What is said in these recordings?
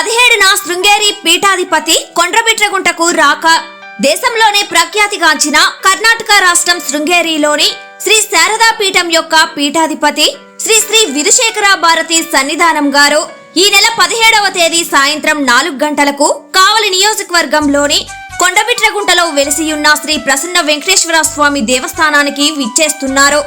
పదిహేడున శృంగేరి పీఠాధిపతి కొండ్రబిట్రగుంటకు రాక దేశంలోనే ప్రఖ్యాతిగాంచిన కర్ణాటక రాష్ట్రం శృంగేరిలోని శ్రీ శారదా పీఠం యొక్క పీఠాధిపతి శ్రీ శ్రీ విధుశేఖర భారతి సన్నిధానం గారు ఈ నెల పదిహేడవ తేదీ సాయంత్రం నాలుగు గంటలకు కావలి నియోజకవర్గంలోని కొండబిట్రగుంటలో వెలిసియున్న శ్రీ ప్రసన్న వెంకటేశ్వర స్వామి దేవస్థానానికి విచ్చేస్తున్నారు.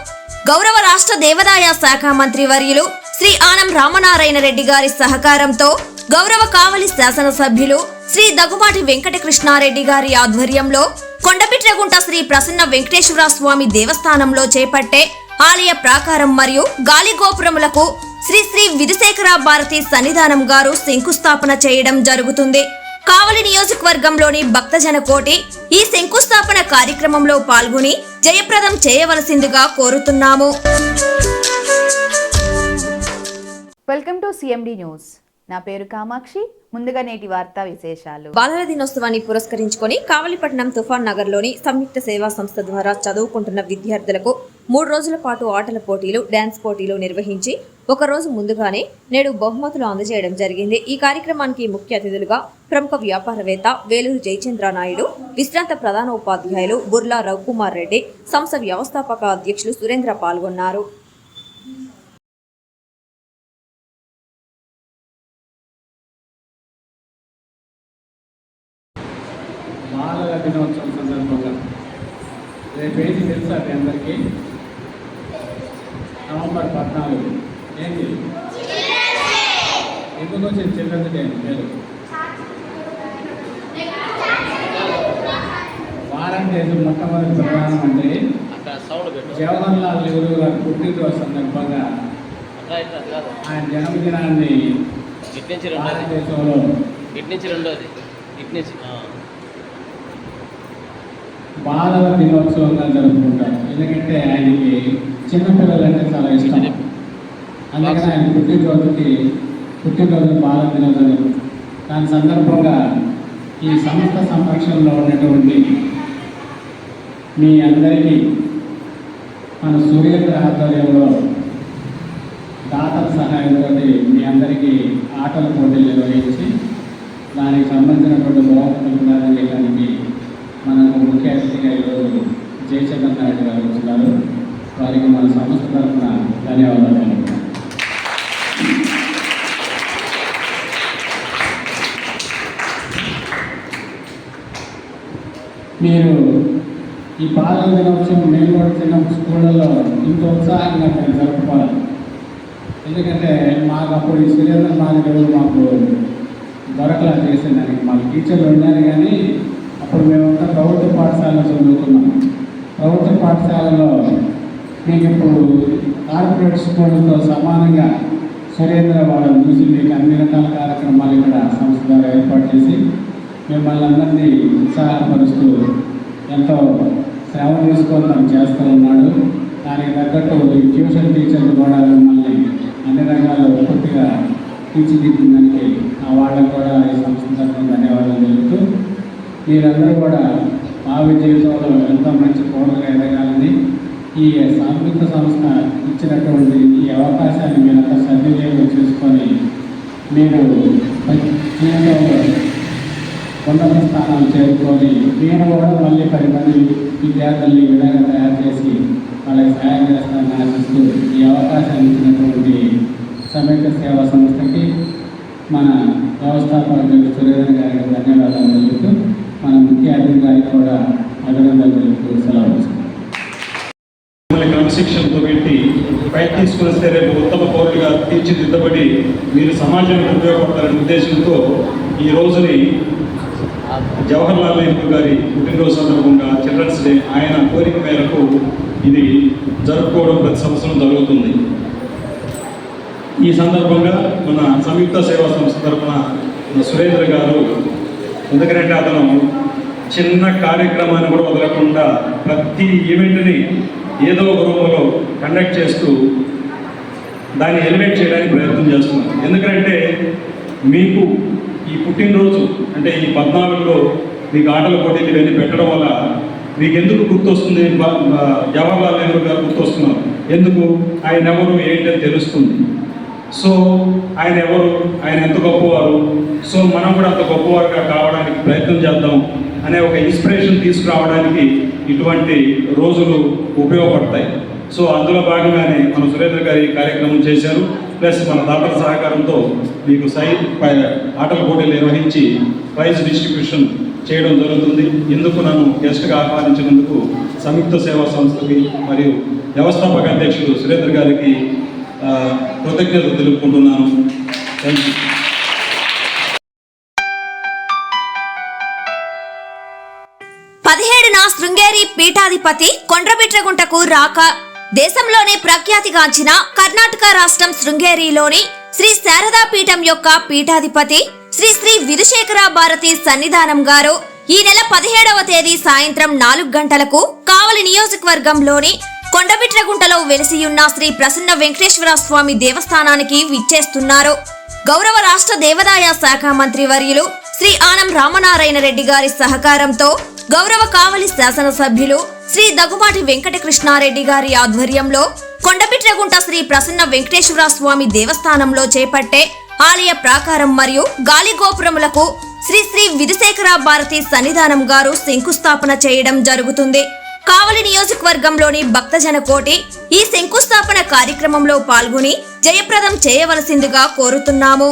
గౌరవ రాష్ట్ర దేవాదాయ శాఖ మంత్రి వర్యులు శ్రీ ఆనం రామనారాయణ రెడ్డి గారి సహకారంతో గౌరవ కావలి శాసనసభ్యులు శ్రీ దగ్గుబాటి వెంకటకృష్ణారెడ్డి గారి ఆధ్వర్యంలో కొండపిట్రగుంట శ్రీ ప్రసన్న వెంకటేశ్వర స్వామి దేవస్థానంలో చేపట్టే ఆలయ ప్రాకారం మరియు గాలి గోపురములకు శ్రీ శ్రీ విధుశేఖర భారతి సన్నిధానం గారు శంకుస్థాపన చేయడం జరుగుతుంది. కావలి నియోజకవర్గంలోని భక్తజన కోటి ఈ శంకుస్థాపన కార్యక్రమంలో పాల్గొని జయప్రదం చేయవలసిందిగా కోరుతున్నాము. వెల్కమ్ టు సిఎండి న్యూస్ నా పేరు కామాక్షి. ముందుగా నేటి వార్తా విశేషాలు. బాలల దినోత్సవాన్ని పురస్కరించుకొని కావలిపట్నం తుఫాన్ నగర్లోని సంయుక్త సేవా సంస్థ ద్వారా చదువుకుంటున్న విద్యార్థులకు మూడు రోజుల పాటు ఆటల పోటీలు డ్యాన్స్ పోటీలు నిర్వహించి ఒక రోజు ముందుగానే నేడు బహుమతులు అందజేయడం జరిగింది. ఈ కార్యక్రమానికి ముఖ్య అతిథులుగా ప్రముఖ వ్యాపారవేత్త వేలూరు జయచంద్ర నాయుడు విశ్రాంత ప్రధాన ఉపాధ్యాయులు బుర్లా రవికుమార్ రెడ్డి సంస్థ వ్యవస్థాపక అధ్యక్షులు సురేంద్ర పాల్గొన్నారు బాలల దినోత్సవం సందర్భంగా రేపేంటి తెలుసా మీ అందరికీ? నవంబర్ పద్నాలుగు. ఏంటి? ఎందుకు వచ్చింది చిల్డ్రన్స్ డే పేరు? భారతదేశం మొట్టమొదటి ప్రధానమంత్రి జవహర్ లాల్ నెహ్రూ గారి పుట్టినరోజు సందర్భంగా ఆయన జన్మదినాన్ని భారతదేశంలో ఇటు నుంచి రెండోది. ఇటు నుంచి. బాలల దినోత్సవంగా జరుపుకుంటారు. ఎందుకంటే ఆయనకి చిన్నపిల్లలు అంటే చాలా ఇష్టం. అందుకని ఆయన పుట్టినరోజుకి పుట్టినరోజు బాలల దినోత్సవం దాని సందర్భంగా ఈ సంస్థ సంరక్షణలో ఉన్నటువంటి మీ అందరికీ మన సూర్యేంద్ర ఆధ్వర్యంలో దాతల సహాయంతో మీ అందరికీ ఆటల పోటీలు నిర్వహించి దానికి సంబంధించినటువంటి బహుమతులు ప్రదానం చేయడానికి మనకు ముఖ్య అతిథిగా ఈరోజు జయచంద్ర నాయుడు గారు వచ్చినారు. వారికి మన సంస్థ తరఫున ధన్యవాదాలు. మీరు ఈ బాలల దినోత్సవం మేము కూడా చిన్న స్కూళ్ళలో ఇంత ఉత్సాహంగా మేము జరుపుకోవాలి. ఎందుకంటే మాకు అప్పుడు ఈ సురేంద్ర మాదిరి మాకు దొరకలా చేసేదానికి మాకు టీచర్లు ఉన్నారు కానీ అప్పుడు మేమంతా ప్రభుత్వ పాఠశాలలో చదువుకున్నాం. ప్రభుత్వ పాఠశాలలో మీకు ఇప్పుడు కార్పొరేట్ స్కూళ్ళతో సమానంగా సురేంద్ర వాళ్ళ చూసి మీకు అన్ని రకాల కార్యక్రమాలు ఇక్కడ సంస్థ ద్వారా ఏర్పాటు చేసి మిమ్మల్ని అందరినీ ఉత్సాహపరుస్తూ ఎంతో శ్రమ తీసుకొని తను చేస్తూ ఉన్నాడు. దానికి తగ్గట్టు ఈ ట్యూషన్ టీచర్లు కూడా మిమ్మల్ని అన్ని రంగాల్లో పూర్తిగా తీర్చిదిద్దిందానికి ఆ వాళ్ళకు కూడా ఈ సంస్థ తరఫున ధన్యవాదాలు తెలుపుతూ మీరందరూ కూడా భావి జీవితంలో ఎంతో మంచి పౌరులుగా ఎదగాలని ఈ సాంస్కృతిక సంస్థ ఇచ్చినటువంటి ఈ అవకాశాన్ని మీరంతా సద్వినియోగం చేసుకొని మీరు జీవితంలో ఉన్నత స్థానాలు చేరుకొని నేను కూడా మళ్ళీ పది మంది విద్యార్థుల్ని ఈ విధంగా తయారు చేసి వాళ్ళకి సహాయం చేస్తానని ఆశిస్తూ ఈ అవకాశాన్ని ఇచ్చినటువంటి సమైక్య సేవా సంస్థకి మన వ్యవస్థాపకులు సురేంద్ర గారికి ధన్యవాదాలు తెలుపుతూ మన ముఖ్య అతిథి గారికి కూడా అభినందనలు తెలుపుతూ సెలవు క్రమశిక్షణతో పెట్టి బయట తీసుకుని రేపు ఉత్తమ పౌరులుగా తీర్చిదిద్దబడి మీరు సమాజానికి ఉపయోగపడతారనే ఉద్దేశంతో ఈ రోజుని జవహర్ లాల్ నెహ్రూ గారి పుట్టినరోజు సందర్భంగా చిల్డ్రన్స్ డే ఆయన కోరిక మేరకు ఇది జరుపుకోవడం ప్రతి సంవత్సరం జరుగుతుంది. ఈ సందర్భంగా మన సంయుక్త సేవా సంస్థ తరఫున సురేంద్ర గారు ఎందుకంటే అతను చిన్న కార్యక్రమాన్ని కూడా వదలకుండా ప్రతి ఈవెంట్ని ఏదో ఒక రూపంలో కండక్ట్ చేస్తూ దాన్ని ఎలివేట్ చేయడానికి ప్రయత్నం చేస్తున్నాను ఎందుకంటే మీకు ఈ పుట్టినరోజు అంటే ఈ పద్నాలుగులో మీకు ఆటల పోటీలు ఇవన్నీ పెట్టడం వల్ల మీకు ఎందుకు గుర్తొస్తుంది? జవహర్లాల్ నెహ్రూ గారు గుర్తొస్తున్నారు. ఎందుకు? ఆయన ఎవరు ఏంటని తెలుస్తుంది. సో ఆయన ఎవరు? ఆయన ఎంత గొప్పవారు? సో మనం కూడా అంత గొప్పవారుగా కావడానికి ప్రయత్నం చేద్దాం అనే ఒక ఇన్స్పిరేషన్ తీసుకురావడానికి ఇటువంటి రోజులు ఉపయోగపడతాయి. సో అందులో భాగంగానే మన సురేంద్ర గారి కార్యక్రమం చేశారు. ప్లస్ మన దాతల సహకారంతో మీకు సై ఆటల పోటీలు నిర్వహించి ప్రైజ్ డిస్ట్రిబ్యూషన్ చేయడం జరుగుతుంది. ఇందుకు నన్ను గెస్ట్గా ఆహ్వానించినందుకు సంయుక్త సేవా సంస్థకి మరియు వ్యవస్థాపక అధ్యక్షుడు సురేంద్ర గారికి కృతజ్ఞతలు తెలుపుకుంటున్నాను. థ్యాంక్ యూ పదిహేడున శృంగేరి పీఠాధిపతి కొండ్రబిట్రగుంటకు రాక దేశంలోనే ప్రఖ్యాతిగాంచిన కర్ణాటక రాష్ట్రం శృంగేరిలోని శ్రీ శారదా పీఠం యొక్క పీఠాధిపతి శ్రీ శ్రీ విధుశేఖర భారతి సన్నిధానం గారు ఈ నెల పదిహేడవ తేదీ సాయంత్రం నాలుగు గంటలకు కావలి నియోజకవర్గంలోని కొండబిట్రగుంటలో వెలిసియున్న శ్రీ ప్రసన్న వెంకటేశ్వర స్వామి దేవస్థానానికి విచ్చేస్తున్నారు. గౌరవ రాష్ట్ర దేవాదాయ శాఖ మంత్రి వర్యులు శ్రీ ఆనం రామనారాయణ రెడ్డి గారి సహకారంతో గౌరవ కావలి శాసనసభ్యులు శ్రీ దగ్గుబాటి వెంకట కృష్ణారెడ్డి గారి ఆధ్వర్యంలో కొండబిట్రగుంట శ్రీ ప్రసన్న వెంకటేశ్వర స్వామి దేవస్థానంలో చేపట్టే ఆలయ ప్రాకారం మరియు గాలి గోపురములకు శ్రీ శ్రీ విధుశేఖర భారతి సన్నిధానం గారు శంకుస్థాపన చేయడం జరుగుతుంది. కావలి నియోజకవర్గంలోని భక్తజన కోటి ఈ శంకుస్థాపన కార్యక్రమంలో పాల్గొని జయప్రదం చేయవలసిందిగా కోరుతున్నాము.